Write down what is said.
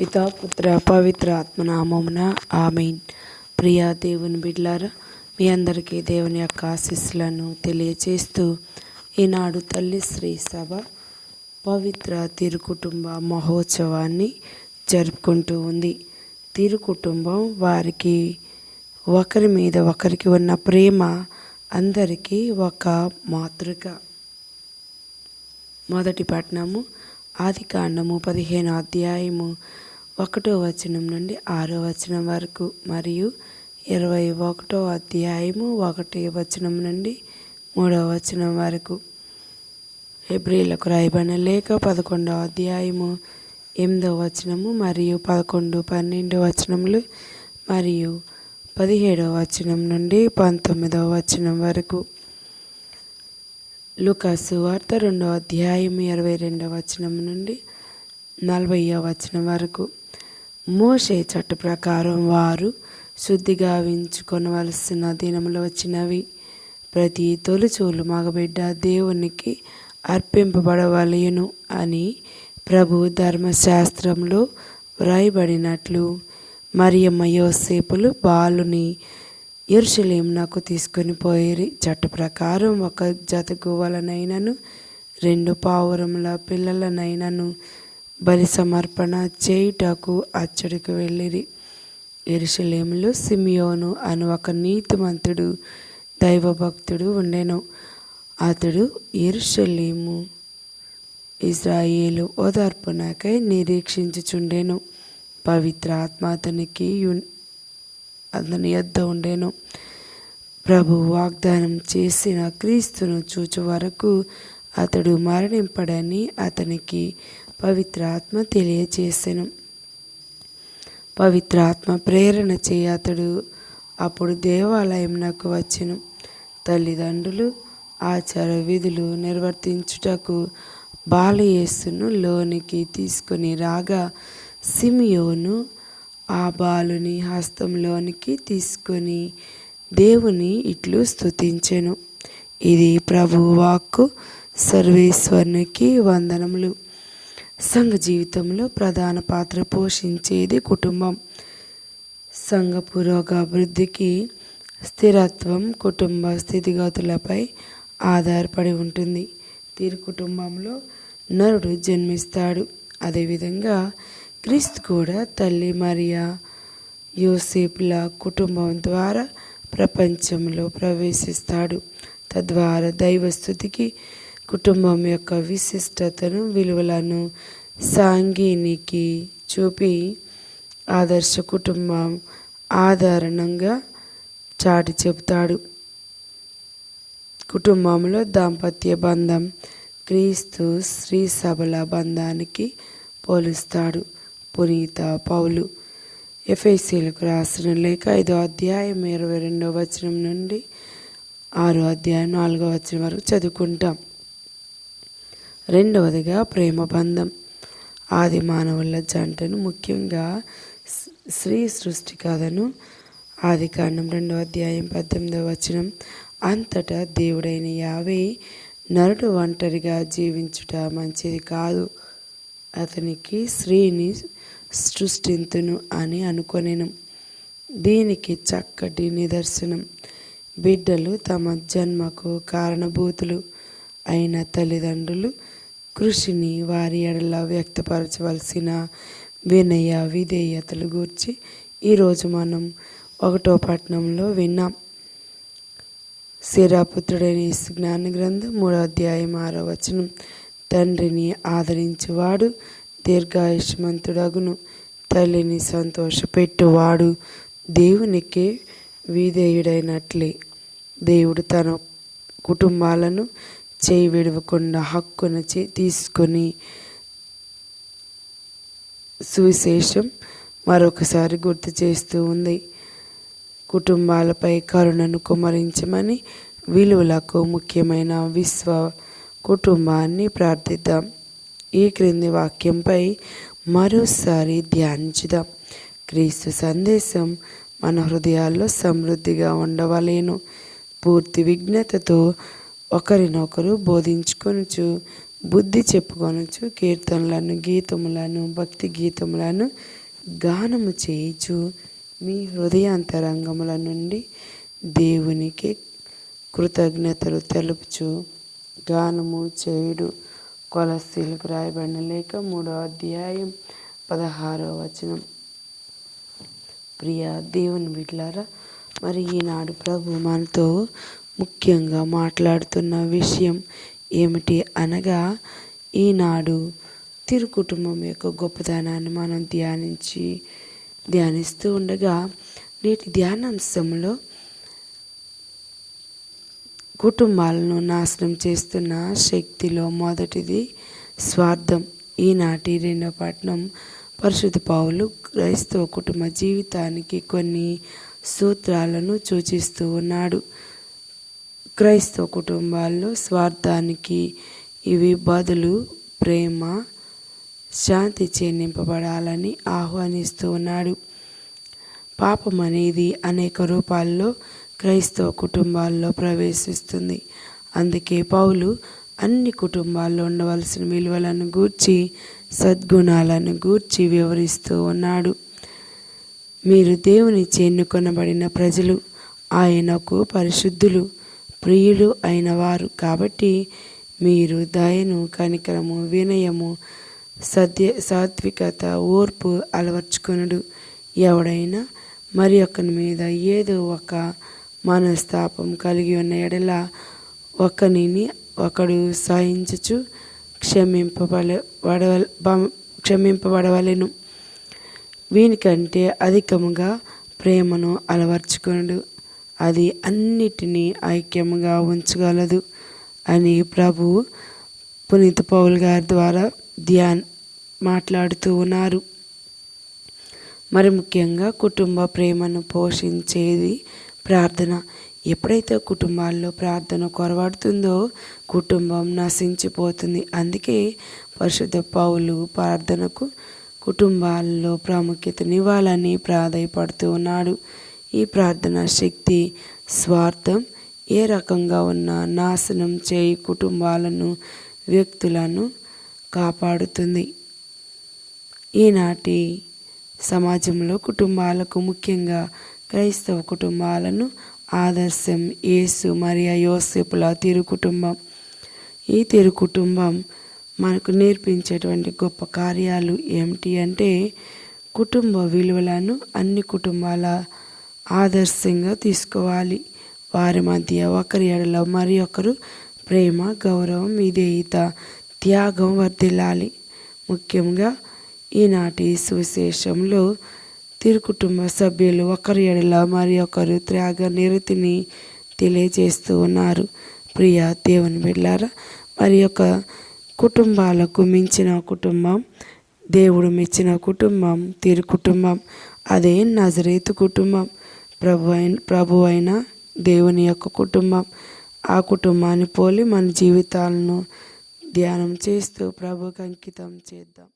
పితా పుత్ర పవిత్ర ఆత్మనామమున ఆమెన్. ప్రియా దేవుని బిడ్లారా మీ అందరికీ దేవుని యొక్క ఆశీస్సులను తెలియచేస్తూ ఈనాడు తల్లి శ్రీ సభ పవిత్ర తిరుకుటుంబ మహోత్సవాన్ని జరుపుకుంటూ ఉంది. తిరుకుటుంబం వారికి ఒకరి మీద ఒకరికి ఉన్న ప్రేమ అందరికీ ఒక మాతృక. మొదటి పట్నము ఆది కాండము పదిహేను అధ్యాయము ఒకటో వచనం నుండి ఆరో వచనం వరకు మరియు ఇరవై ఒకటో అధ్యాయము ఒకటి వచనం నుండి మూడవ వచనం వరకు. హెబ్రిలకు రాయబడిన లేఖ పదకొండవ అధ్యాయము ఎనిమిదవ వచనము మరియు పదకొండు పన్నెండు వచనములు మరియు పదిహేడవ వచనం నుండి పంతొమ్మిదవ వచనం వరకు. లుకాసు వార్త రెండవ అధ్యాయం ఇరవై రెండవ వచనం నుండి నలభైవ వచనం వరకు. మోషే చట్ట ప్రకారం వారు శుద్ధి గావించుకొనవలసిన దినములు వచ్చినవి. ప్రతి తొలిచూలు మగబిడ్డ దేవునికి అర్పింపబడవలయును అని ప్రభు ధర్మశాస్త్రంలో వ్రాయబడినట్లు మరియమ్మ యోసేపులు బాలుని ఎరుషలేమునకు తీసుకొని పోయిరి. చట్ట ప్రకారం ఒక జత గువ్వలనైనను రెండు పావురముల పిల్లలనైనను బలి సమర్పణ చేయుటకు అచ్చడికి వెళ్ళిరి. ఎరుషలేములో సిమియోను అని ఒక నీతిమంతుడు దైవభక్తుడు ఉండెను. అతడు ఎరుషలేము ఇజ్రాయేలు ఓదార్పునకై నిరీక్షించుచుండెను. పవిత్ర ఆత్మ అతనికి అతని యొద్ద ఉండెను. ప్రభు వాగ్దానం చేసిన క్రీస్తును చూచు వరకు అతడు మరణింపడని అతనికి పవిత్రాత్మ తెలియచేసెను. పవిత్రాత్మ ప్రేరణ చేయ అతడు. అప్పుడు దేవాలయంనకు వచ్చెను. తల్లిదండ్రులు ఆచార విధులు నిర్వర్తించుటకు బాలయేసును లోనికి తీసుకొని రాగా సిమియోను ఆ బాలుని హస్తంలోనికి తీసుకొని దేవుని ఇట్లు స్థుతించెను ఇది ప్రభు వాక్కు. సర్వేశ్వరునికి వందనములు. సంఘ జీవితంలో ప్రధాన పాత్ర పోషించేది కుటుంబం. సంఘ పురోగభివృద్ధికి స్థిరత్వం కుటుంబ స్థితిగతులపై ఆధారపడి ఉంటుంది. తీరు కుటుంబంలో నరుడు జన్మిస్తాడు. అదేవిధంగా క్రీస్తు కూడా తల్లి మరియా యూసేపుల కుటుంబం ద్వారా ప్రపంచంలో ప్రవేశిస్తాడు. తద్వారా దైవస్థుతికి కుటుంబం యొక్క విశిష్టతను విలువలను సాంఘీనికి చూపి ఆదర్శ కుటుంబం ఆధారణంగా చాటి చెబుతాడు. కుటుంబంలో దాంపత్య బంధం క్రీస్తు స్త్రీ సభల బంధానికి పోలుస్తాడు పునీత పౌలు. ఎఫ్ఐసీలకు రాసిన లేఖ ఐదో అధ్యాయం ఇరవై రెండవ వచనం నుండి ఆరో అధ్యాయం నాలుగో వచనం వరకు చదువుకుంటాం. రెండవదిగా ప్రేమ బంధం. ఆది మానవుల జంటను ముఖ్యంగా స్త్రీ సృష్టి కథను. ఆది కాండం రెండవ అధ్యాయం పద్దెనిమిదవ వచనం. అంతటా దేవుడైన యావే నరుడు ఒంటరిగా జీవించుట మంచిది కాదు. అతనికి స్త్రీని సృష్టింతును అని అనుకొనేను. దీనికి చక్కటి నిదర్శనం. బిడ్డలు తమ జన్మకు కారణభూతులు అయిన తల్లిదండ్రులు కృషిని వారి ఎడల వ్యక్తపరచవలసిన వినయ విధేయతలు గూర్చి ఈరోజు మనం ఒకటో పట్టణంలో విన్నాం. శిరాపుత్రుడైన జ్ఞాన గ్రంథం మూడో అధ్యాయం ఆరో వచనం. తండ్రిని ఆదరించువాడు దీర్ఘాయుష్మంతుడగును. తల్లిని సంతోషపెట్టువాడు దేవునికి విధేయుడైనట్లే. దేవుడు తన కుటుంబాలను చేయి విడవకుండా హక్కున చే తీసుకొని సువిశేషం మరొకసారి గుర్తు చేస్తూ ఉంది. కుటుంబాలపై కరుణను కుమరించమని విలువలకు ముఖ్యమైన విశ్వ కుటుంబాన్ని ప్రార్థిద్దాం. ఈ క్రింది వాక్యంపై మరోసారి ధ్యానించుదాం. క్రీస్తు సందేశం మన హృదయాల్లో సమృద్ధిగా ఉండవలేను. పూర్తి విజ్ఞతతో ఒకరినొకరు బోధించుకొనుచు బుద్ధి చెప్పుకొనుచు కీర్తనలను గీతములను భక్తి గీతములను గానము చేయుచు మీ హృదయాంతరంగముల నుండి దేవునికి కృతజ్ఞతలు తెలుపుచు గానము చేయుడు. కొలస్సీలకు రాయబడిన లేక మూడో అధ్యాయం పదహారో వచనం. ప్రియ దేవుని బిడ్లారా మరి ఈనాడు ప్రభు మనతో ముఖ్యంగా మాట్లాడుతున్న విషయం ఏమిటి అనగా ఈనాడు తిరు కుటుంబం యొక్క గొప్పతనాన్ని మనం ధ్యానించి ధ్యానిస్తూ ఉండగా నేటి ధ్యానాంశంలో కుటుంబాలను నాశనం చేస్తున్న శక్తిలో మొదటిది స్వార్థం. ఈనాటి రెండవ పట్నం పరిశుద్ధ పావులు క్రైస్తవ కుటుంబ జీవితానికి కొన్ని సూత్రాలను సూచిస్తూ ఉన్నాడు. క్రైస్తవ కుటుంబాల్లో స్వార్థానికి ఇవి బదులు ప్రేమ శాంతి చెందింపబడాలని ఆహ్వానిస్తూ ఉన్నాడు. పాపం అనేది అనేక రూపాల్లో క్రైస్తవ కుటుంబాల్లో ప్రవేశిస్తుంది. అందుకే పౌలు అన్ని కుటుంబాల్లో ఉండవలసిన విలువలను గూర్చి సద్గుణాలను గూర్చి వివరిస్తూ ఉన్నాడు. మీరు దేవుని చెన్నుకొనబడిన ప్రజలు ఆయనకు పరిశుద్ధులు ప్రియులు అయిన వారు కాబట్టి మీరు దయను కనికరము వినయము సత్య సాత్వికత ఓర్పు అలవర్చుకొనుడు. ఎవడైనా మరి ఒకని మీద ఏదో ఒక మనస్తాపం కలిగి ఉన్న ఎడల ఒకనిని ఒకడు సహించుచు క్షమింపబడ క్షమింపబడవలెను. వీనికంటే అధికముగా ప్రేమను అలవర్చుకొనుడు. అది అన్నిటినీ ఐక్యముగా ఉంచగలదు అని ప్రభు పునీత పౌల్ గారి ద్వారా ధ్యాన్ మాట్లాడుతూ ఉన్నారు. మరి ముఖ్యంగా కుటుంబ ప్రేమను పోషించేది ప్రార్థన. ఎప్పుడైతే కుటుంబాల్లో ప్రార్థన కొరవడుతుందో కుటుంబం నశించిపోతుంది. అందుకే పరిశుద్ధ పౌలు ప్రార్థనకు కుటుంబాల్లో ప్రాముఖ్యతనివ్వాలని ప్రాధాయపడుతూ ఉన్నాడు. ఈ ప్రార్థన శక్తి స్వార్థం ఏ రకంగా ఉన్న నాశనం చేయి కుటుంబాలను వ్యక్తులను కాపాడుతుంది. ఈనాటి సమాజంలో కుటుంబాలకు ముఖ్యంగా క్రైస్తవ కుటుంబాలను ఆదర్శం యేసు మరియా యోసేపుల తిరు కుటుంబం. ఈ తిరు కుటుంబం మనకు నేర్పించేటువంటి గొప్ప కార్యాలు ఏమిటి అంటే కుటుంబ విలువలను అన్ని కుటుంబాల ఆదర్శంగా తీసుకోవాలి. వారి మధ్య ఒకరి ఎడలో మరి ఒకరు ప్రేమ గౌరవం విధేయత త్యాగం వర్ధిల్లాలి. ముఖ్యంగా ఈనాటి సువిశేషంలో తిరు కుటుంబ సభ్యులు ఒకరి ఎడల మరి ఒకరు త్యాగ నిరతిని తెలియజేస్తూ ఉన్నారు. ప్రియ దేవుని బిడ్డారా మరి యొక్క కుటుంబాలకు మించిన కుటుంబం దేవుడు మెచ్చిన కుటుంబం తిరు కుటుంబం అదే నజరేతు కుటుంబం. ప్రభు అయిన ప్రభు అయిన దేవుని యొక్క కుటుంబం. ఆ కుటుంబాన్ని పోలి మన జీవితాలను ధ్యానం చేస్తూ ప్రభుకి అంకితం చేద్దాం.